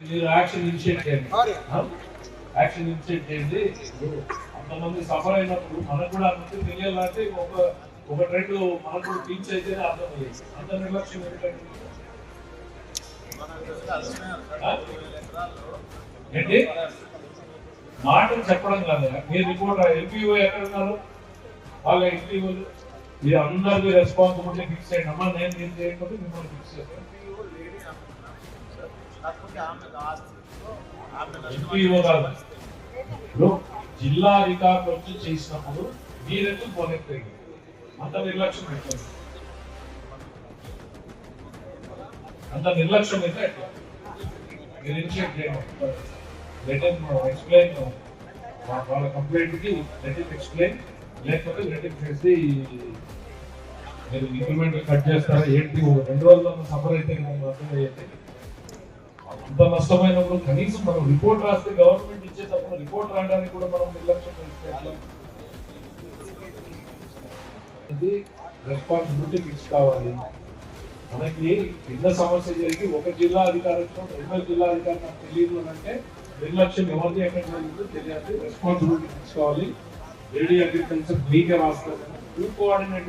మీరు action initiate చేయండి? Action initiate చేయండి అంతమంది సఫర్ అయినప్పుడు మనకు కూడా అంత తెలియాలంటే ఒక ఒక రెండు మనకు కూడా టీచ్ అయితేనే అర్థమయ్యేది. అంత నిర్లక్ష్యం ఆ? ఏంటి? మాటలు చెప్పడం కాదు. మీరు రిపోర్ట్ ఎంపీఓ ఎక్కడ ఉన్నారు? వాళ్ళ ఎంపీఓలు మీరు అందరికీ రెస్పాన్సిబిలిటీ ఫిక్స్ చేయండి. అమ్మా నేను నేను చేయకపోతే మిమ్మల్ని ఫిక్స్ చేస్తాను. ఎంపీఓ కాదు ఇప్పుడు జిల్లా అధికారులు వచ్చి చేసినప్పుడు మీరెందుకు పోలేకపోయింది అంత నిర్లక్ష్యం పెట్టండి అంత నిర్లక్ష్యం అయితే ఎట్లా? మీరు ఇనిషియేట్ చేయండి. లెట్ ఎక్స్ప్లెయిన్ వాళ్ళ కంప్లైంట్కి లెట్ ఎక్స్ప్లెయిన్ లేకపోతే లెట్ చేసి మీరు ఇంప్లిమెంట్ కట్ చేస్తారా ఏంటి? ఒక రెండు రోజుల్లో సఫర్ అయితే మనకు అర్థమయ్యేది అంత నష్టమైనప్పుడు కనీసం మనం రిపోర్ట్ రాస్తే గవర్నమెంట్ ఇచ్చేటప్పుడు రిపోర్ట్ రావడానికి కూడా మనం నిర్లక్ష్యం చేస్తే ఇది రెస్పాన్సిబిలిటీ ఫిక్స్ కావాలి. మనకి చిన్న సమస్య జరిగి ఒక జిల్లా అధికారులతో రెండో జిల్లా అధికారులు నాకు తెలియదు అంటే నిర్లక్ష్యం ఎవరిది ఎక్కడ జరిగిందో తెలియాలి రెస్పాన్సిబిలిటీ తీసుకోవాలి కావాలి. లేడీ అగ్రికల్చర్ మీకే రాస్తారు. Two coordinate